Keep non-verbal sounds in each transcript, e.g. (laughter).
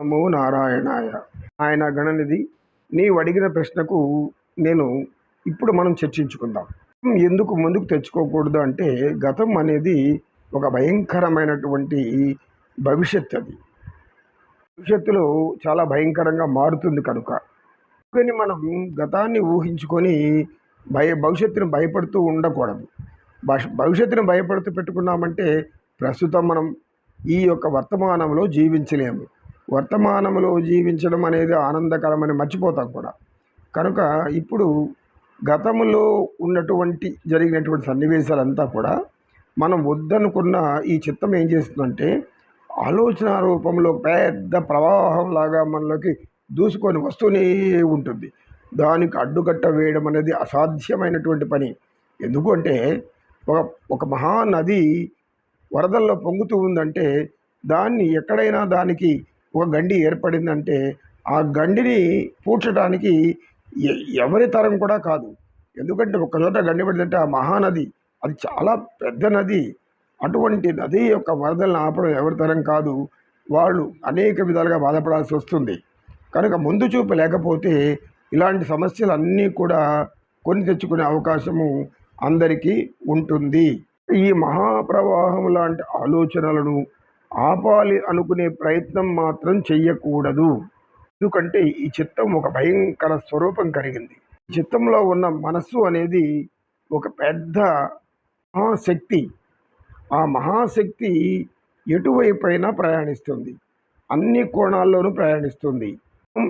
నమో నారాయణాయ. ఆయన గణనిధి నీవు అడిగిన ప్రశ్నకు నేను ఇప్పుడు మనం చర్చించుకుందాం. ఎందుకు ముందుకు తెచ్చుకోకూడదు అంటే గతం అనేది ఒక భయంకరమైనటువంటి భవిష్యత్ అది. భవిష్యత్తులో చాలా భయంకరంగా మారుతుంది కనుక. కానీ మనం గతాన్ని ఊహించుకొని భయ భవిష్యత్తును భయపడుతూ ఉండకూడదు. భష్ భవిష్యత్తును భయపడుతూ పెట్టుకున్నామంటే ప్రస్తుతం మనం ఈ యొక్క వర్తమానంలో జీవించలేము. వర్తమానంలో జీవించడం అనేది ఆనందకరమని మర్చిపోతాం కూడా. కనుక ఇప్పుడు గతంలో ఉన్నటువంటి జరిగినటువంటి సన్నివేశాలంతా కూడా మనం వద్దనుకున్న ఈ చిత్తం ఏం చేస్తుందంటే ఆలోచన రూపంలో పెద్ద ప్రవాహం లాగా మనలోకి దూసుకొని వస్తూనే ఉంటుంది. దానికి అడ్డుకట్ట వేయడం అనేది అసాధ్యమైనటువంటి పని. ఎందుకంటే ఒక ఒక మహానది వరదల్లో పొంగుతూ ఉందంటే దాన్ని ఎక్కడైనా దానికి ఒక గండి ఏర్పడిందంటే ఆ గండిని పూడ్చడానికి ఎవరి తరం కూడా కాదు. ఎందుకంటే ఒక చోట గండి పడిందంటే ఆ మహానది అది చాలా పెద్ద నది. అటువంటి నది యొక్క వరదలను ఆపడం ఎవరి తరం కాదు. వాళ్ళు అనేక విధాలుగా బాధపడాల్సి వస్తుంది. కనుక ముందు చూపు లేకపోతే ఇలాంటి సమస్యలు అన్నీ కూడా కొని తెచ్చుకునే అవకాశము అందరికీ ఉంటుంది. ఈ మహాప్రవాహం లాంటి ఆలోచనలను ఆపాలి అనుకునే ప్రయత్నం మాత్రం చెయ్యకూడదు. ఎందుకంటే ఈ చిత్తం ఒక భయంకర స్వరూపం కలిగింది. ఈ చిత్తంలో ఉన్న మనస్సు అనేది ఒక పెద్ద మహాశక్తి. ఆ మహాశక్తి ఎటువైపైనా ప్రయాణిస్తుంది. అన్ని కోణాల్లోనూ ప్రయాణిస్తుంది.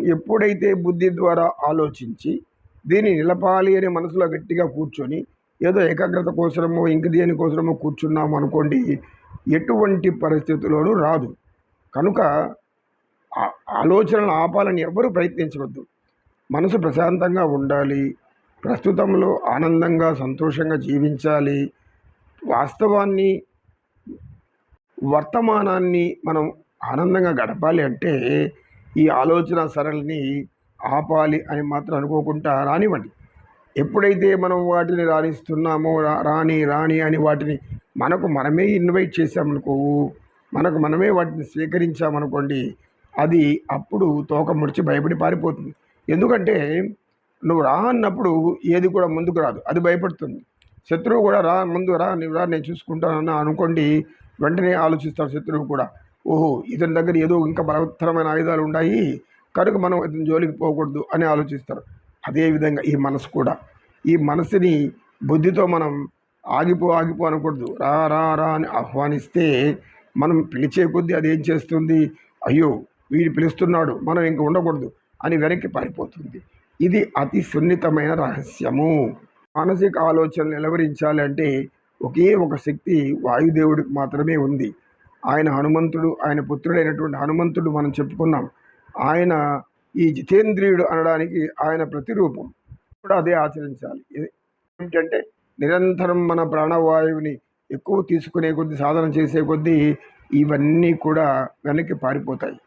ఎప్పుడైతే బుద్ధి ద్వారా ఆలోచించి దీన్ని నిలపాలి అని మనసులో గట్టిగా కూర్చొని ఏదో ఏకాగ్రత కోసమో ఇంక దేని కోసమో కూర్చున్నాము అనుకోండి ఎటువంటి పరిస్థితుల్లోనూ రాదు. కనుక ఆ- ఆలోచనలు ఆపాలని ఎవ్వరూ ప్రయత్నించవద్దు. మనసు ప్రశాంతంగా ఉండాలి. ప్రస్తుతంలో ఆనందంగా సంతోషంగా జీవించాలి. వాస్తవాన్ని వర్తమానాన్ని మనం ఆనందంగా గడపాలి అంటే ఈ ఆలోచన సరళిని ఆపాలి అని మాత్రం అనుకోకుండా రానివ్వండి. ఎప్పుడైతే మనం వాటిని రాణిస్తున్నామో రా- రాణి అని వాటిని మనకు మనమే ఇన్వైట్ చేసామనుకో మనకు మనమే వాటిని స్వీకరించామనుకోండి అది అప్పుడు తోక ముడిచి భయపడి పారిపోతుంది. ఎందుకంటే నువ్వు రా అన్నప్పుడు ఏది కూడా ముందుకు రాదు అది భయపడుతుంది. శత్రువు కూడా రా ముందు రా నువ్వు రా నేను చూసుకుంటానని అనుకోండి వెంటనే ఆలోచిస్తాడు శత్రువు కూడా. ఓహో ఇతని దగ్గర ఏదో ఇంకా బలవత్తరమైన ఆయుధాలు ఉన్నాయి కనుక మనం ఇతని జోలికి పోకూడదు అని ఆలోచిస్తారు. అదేవిధంగా ఈ మనసు కూడా. ఈ మనసుని బుద్ధితో మనం ఆగిపో ఆగిపో అనకూడదు. రా రా రా అని ఆహ్వానిస్తే మనం పిలిచే కొద్దీ అది ఏం చేస్తుంది? అయ్యో వీడు పిలుస్తున్నాడు మనం ఇంక ఉండకూడదు అని వెనక్కి పారిపోతుంది. ఇది అతి సున్నితమైన రహస్యము. మానసిక ఆలోచనలు నిలవరించాలంటే ఒకే ఒక శక్తి వాయుదేవుడికి మాత్రమే ఉంది. ఆయన హనుమంతుడు ఆయన పుత్రుడైనటువంటి హనుమంతుడు మనం చెప్పుకున్నాం. ఆయన ఈ జితేంద్రియుడు అనడానికి ఆయన ప్రతిరూపం. కూడా అదే ఆచరించాలి. ఏమిటంటే నిరంతరం మన ప్రాణవాయువుని ఎక్కువ తీసుకునే కొద్దీ సాధన చేసే కొద్దీ ఇవన్నీ కూడా వెనక్కి పారిపోతాయి.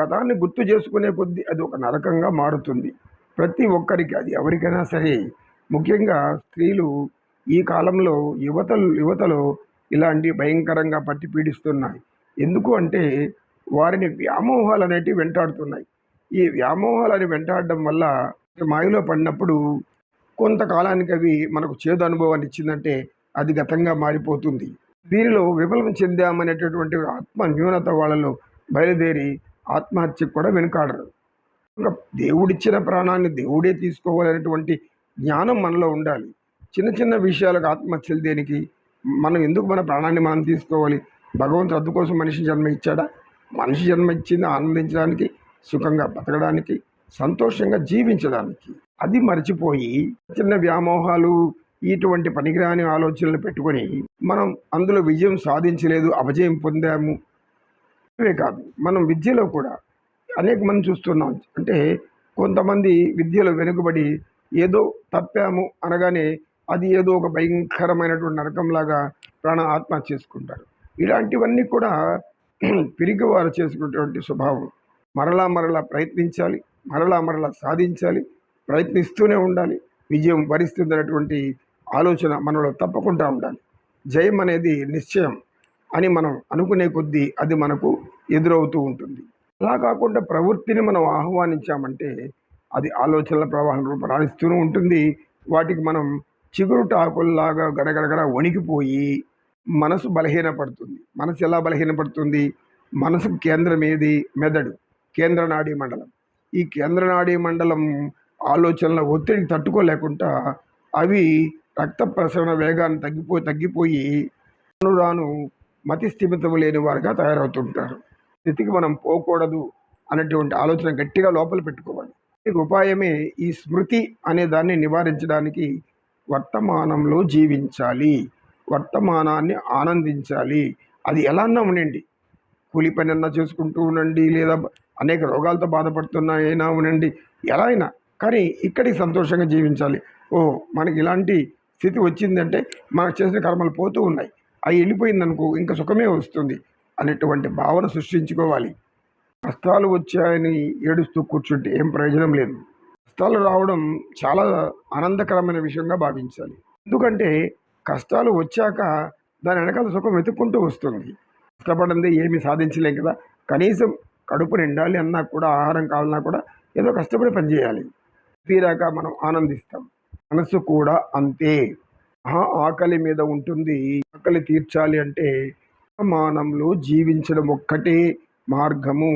గతాన్ని గుర్తు చేసుకునే కొద్దీ అది ఒక నరకంగా మారుతుంది. ప్రతి ఒక్కరికి అది ఎవరికైనా సరే. ముఖ్యంగా స్త్రీలు ఈ కాలంలో యువతలు యువతలో ఇలాంటి భయంకరంగా పట్టి పీడిస్తున్నాయి. ఎందుకు అంటే వారిని వ్యామోహాలు అనేటివి వెంటాడుతున్నాయి. ఈ వ్యామోహాలని వెంటాడడం వల్ల మాయలో పడినప్పుడు కొంతకాలానికి అవి మనకు చేదు అనుభవాన్ని ఇచ్చిందంటే అది గతంగా మారిపోతుంది. దీనిలో విఫలం చెందామనేటటువంటి ఆత్మ న్యూనత వాళ్ళలో బయలుదేరి ఆత్మహత్యకు కూడా వెనుకాడరు. ఇంకా దేవుడిచ్చిన ప్రాణాన్ని దేవుడే తీసుకోవాలనేటువంటి జ్ఞానం మనలో ఉండాలి. చిన్న చిన్న విషయాలకు ఆత్మహత్యలు దేనికి? మనం ఎందుకు మన ప్రాణాన్ని మనం తీసుకోవాలి? భగవంతుడు అందుకోసం మనిషి జన్మ ఇచ్చాడా? మనిషి జన్మ ఇచ్చింది ఆనందించడానికి సుఖంగా బతకడానికి సంతోషంగా జీవించడానికి. అది మర్చిపోయి చిన్న వ్యామోహాలు ఇటువంటి పనికిరాని ఆలోచనలు పెట్టుకొని మనం అందులో విజయం సాధించలేదు అపజయం పొందాము. ఇవే కాదు. మనం విద్యలో కూడా అనేక మంది చూస్తున్నాం. అంటే కొంతమంది విద్యలో వెనుకబడి ఏదో తప్పాము అనగానే అది ఏదో ఒక భయంకరమైనటువంటి నరకంలాగా ప్రాణ ఆత్మహత్య చేసుకుంటారు. ఇలాంటివన్నీ కూడా (clears throat) పిరిగివారు చేసుకునేటువంటి స్వభావం. మరలా మరలా ప్రయత్నించాలి మరలా మరలా సాధించాలి ప్రయత్నిస్తూనే ఉండాలి. విజయం వరిస్తుందనేటువంటి ఆలోచన మనలో తప్పకుండా ఉండాలి. జయం అనేది నిశ్చయం అని మనం అనుకునే కొద్దీ అది మనకు ఎదురవుతూ ఉంటుంది. అలా కాకుండా ప్రవృత్తిని మనం ఆహ్వానించామంటే అది ఆలోచనల ప్రవాహం రూపరాణిస్తూనే ఉంటుంది. వాటికి మనం చిగురుటాకుల్లాగా గడగడగడ వణికిపోయి మనసు బలహీనపడుతుంది. మనసు ఎలా బలహీనపడుతుంది? మనసు కేంద్రం ఏది? మెదడు. కేంద్ర నాడీ మండలం. ఈ కేంద్ర నాడీ మండలం ఆలోచనల ఒత్తిడి తట్టుకోలేకుండా అవి రక్త ప్రసరణ వేగాన్ని తగ్గిపోయి తగ్గిపోయి రాను రాను మతి స్థిమితం లేని వారుగా తయారవుతుంటారు. స్థితికి మనం పోకూడదు అనేటువంటి ఆలోచన గట్టిగా లోపల పెట్టుకోవాలి. ఉపాయమే ఈ స్మృతి అనే దాన్ని నివారించడానికి వర్తమానంలో జీవించాలి. వర్తమానాన్ని ఆనందించాలి. అది ఎలా అన్నా ఉండండి. కూలి పని అన్నా చేసుకుంటూ ఉండండి లేదా అనేక రోగాలతో బాధపడుతున్నా అయినా ఉండండి ఎలా అయినా. కానీ ఇక్కడికి సంతోషంగా జీవించాలి. ఓ మనకి ఇలాంటి స్థితి వచ్చిందంటే మనకు చేసిన కర్మలు పోతూ ఉన్నాయి. అవి వెళ్ళిపోయిందనుకో ఇంకా సుఖమే వస్తుంది అనేటువంటి భావన సృష్టించుకోవాలి. కష్టాలు వచ్చాయని ఏడుస్తూ కూర్చుంటే ఏం ప్రయోజనం లేదు. కష్టాలు రావడం చాలా ఆనందకరమైన విషయంగా భావించాలి. ఎందుకంటే కష్టాలు వచ్చాక దాని వెనకాల సుఖం వెతుక్కుంటూ వస్తుంది. కష్టపడింది ఏమీ సాధించలేం కదా. కనీసం కడుపు నిండాలి అన్నా కూడా ఆహారం కావాలన్నా కూడా ఏదో కష్టపడి పనిచేయాలి తీరాక మనం ఆనందిస్తాం. మనసు కూడా అంతే. మహా ఆకలి మీద ఉంటుంది. ఆకలి తీర్చాలి అంటే మానంలో జీవించడం ఒక్కటే మార్గము.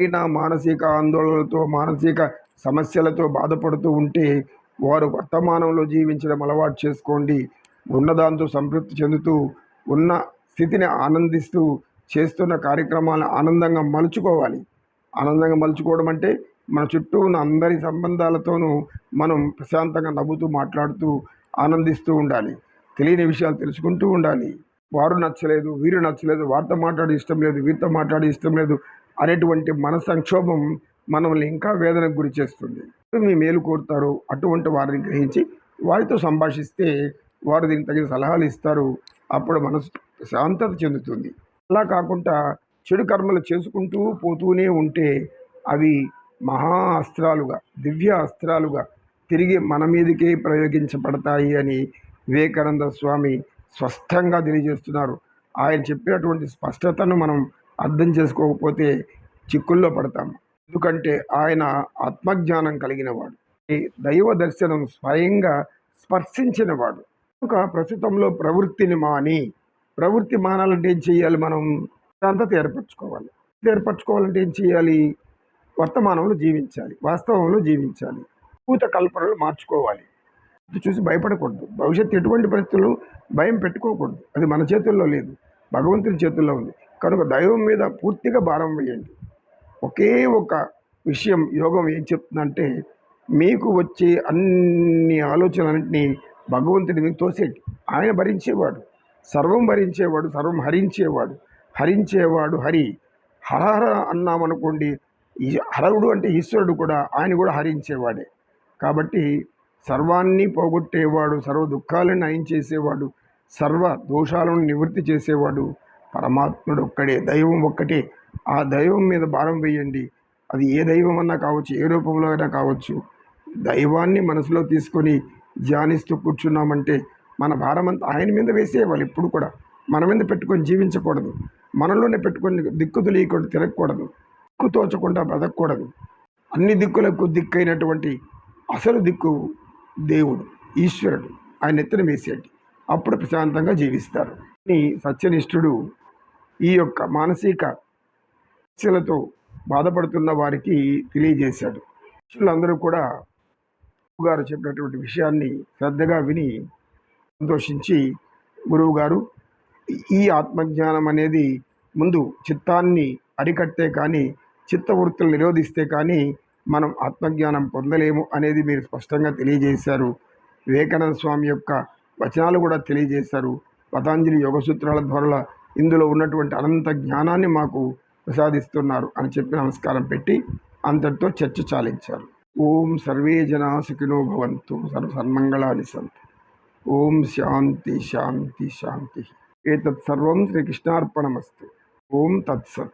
అయినా మానసిక ఆందోళనలతో మానసిక సమస్యలతో బాధపడుతూ ఉంటే వారు వర్తమానంలో జీవించడం అలవాటు చేసుకోండి. ఉన్నదాంతో సంతృప్తి చెందుతూ ఉన్న స్థితిని ఆనందిస్తూ చేస్తున్న కార్యక్రమాలను ఆనందంగా మలుచుకోవాలి. ఆనందంగా మలుచుకోవడం అంటే మన చుట్టూ ఉన్న అందరి సంబంధాలతోనూ మనం ప్రశాంతంగా నవ్వుతూ మాట్లాడుతూ ఆనందిస్తూ ఉండాలి. తెలియని విషయాలు తెలుసుకుంటూ ఉండాలి. వారు నచ్చలేదు వీరు నచ్చలేదు వారితో మాట్లాడి ఇష్టం లేదు వీరితో మాట్లాడి ఇష్టం లేదు అనేటువంటి మన సంక్షోభం మనల్ని ఇంకా వేదనకు గురి చేస్తుంది. మీ మేలు కోరుతారు అటువంటి వారిని గ్రహించి వారితో సంభాషిస్తే వారు దీనికి తగిన సలహాలు ఇస్తారు. అప్పుడు మనసు శాంతత చెందుతుంది. అలా కాకుండా చెడు కర్మలు చేసుకుంటూ పోతూనే ఉంటే అవి మహా అస్త్రాలుగా దివ్య అస్త్రాలుగా తిరిగి మన మీదకే ప్రయోగించబడతాయి అని వివేకానంద స్వామి స్పష్టంగా తెలియజేస్తున్నారు. ఆయన చెప్పినటువంటి స్పష్టతను మనం అర్థం చేసుకోకపోతే చిక్కుల్లో పడతాము ఎందుకంటే ఆయన ఆత్మజ్ఞానం కలిగినవాడు. ఈ దైవ దర్శనం స్వయంగా స్పర్శించినవాడు. కనుక ప్రస్తుతంలో ప్రవృత్తిని మాని ప్రవృత్తి మానాలంటే ఏం చేయాలి మనం? దాంతో ఏర్పరచుకోవాలి. ఏర్పరచుకోవాలంటే ఏం చేయాలి వర్తమానంలో జీవించాలి వాస్తవంలో జీవించాలి భూత కల్పనలు మార్చుకోవాలి. ఇది చూసి భయపడకూడదు. భవిష్యత్తు ఎటువంటి పరిస్థితులు భయం పెట్టుకోకూడదు. అది మన చేతుల్లో లేదు. భగవంతుని చేతుల్లో ఉంది. కనుక దైవం మీద పూర్తిగా భారం వేయండి. ఒకే ఒక విషయం యోగం ఏం చెప్తుందంటే మీకు వచ్చే అన్ని ఆలోచనలన్నింటినీ భగవంతుడి మీకు తోసేటి ఆయన భరించేవాడు. సర్వం భరించేవాడు సర్వం హరించేవాడు హరించేవాడు హరి. హరహర అన్నామనుకోండి ఈ హరవుడు అంటే ఈశ్వరుడు కూడా ఆయన కూడా హరించేవాడే. కాబట్టి సర్వాన్ని పోగొట్టేవాడు సర్వ దుఃఖాలను నయం చేసేవాడు సర్వ దోషాలను నివృత్తి చేసేవాడు పరమాత్ముడు ఒక్కడే దైవం ఒక్కటే. ఆ దైవం మీద భారం వేయండి. అది ఏ దైవం అన్నా కావచ్చు ఏ రూపంలో అయినా కావచ్చు. దైవాన్ని మనసులో తీసుకొని ధ్యానిస్తూ కూర్చున్నామంటే మన భారం అంతా ఆయన మీద వేసేయాలి ఇప్పుడు కూడా. మన మీద పెట్టుకొని జీవించకూడదు. మనలోనే పెట్టుకొని దిక్కు తెలియకుండా తిరగకూడదు. దిక్కు తోచకుండా బ్రతకూడదు అన్ని దిక్కులకు దిక్కైనటువంటి అసలు దిక్కు దేవుడు ఈశ్వరుడు. ఆయన ఎత్తున వేసేయండి అప్పుడు ప్రశాంతంగా జీవిస్తారు. ఈ సత్యనిష్ఠుడు ఈ యొక్క మానసిక సమస్యలతో బాధపడుతున్న వారికి తెలియజేశాడు. శిష్యులందరూ కూడా గారు చెప్పినటువంటి విషయాన్ని శ్రద్ధగా విని సంతోషించి గురువుగారు ఈ ఆత్మజ్ఞానం అనేది ముందు చిత్తాన్ని అరికట్టే కానీ చిత్తవృత్తులు నిరోధిస్తే కానీ మనం ఆత్మజ్ఞానం పొందలేము అనేది మీరు స్పష్టంగా తెలియజేశారు. వివేకానంద స్వామి యొక్క వచనాలు కూడా తెలియజేశారు. పతాంజలి యోగ సూత్రాల ద్వారా ఇందులో ఉన్నటువంటి అనంత జ్ఞానాన్ని మాకు ప్రసాదిస్తున్నారు అని చెప్పి నమస్కారం పెట్టి అంతటితో చర్చ చాలించారు. ఓం సర్వే జనా సుఖినో భవంతు. సర్వసన్మంగళాని సంతు. ओम शांति शांति शांति। एक तत्सर्व श्रीकृष्णार्पणमस्तु। ओम तत्सत।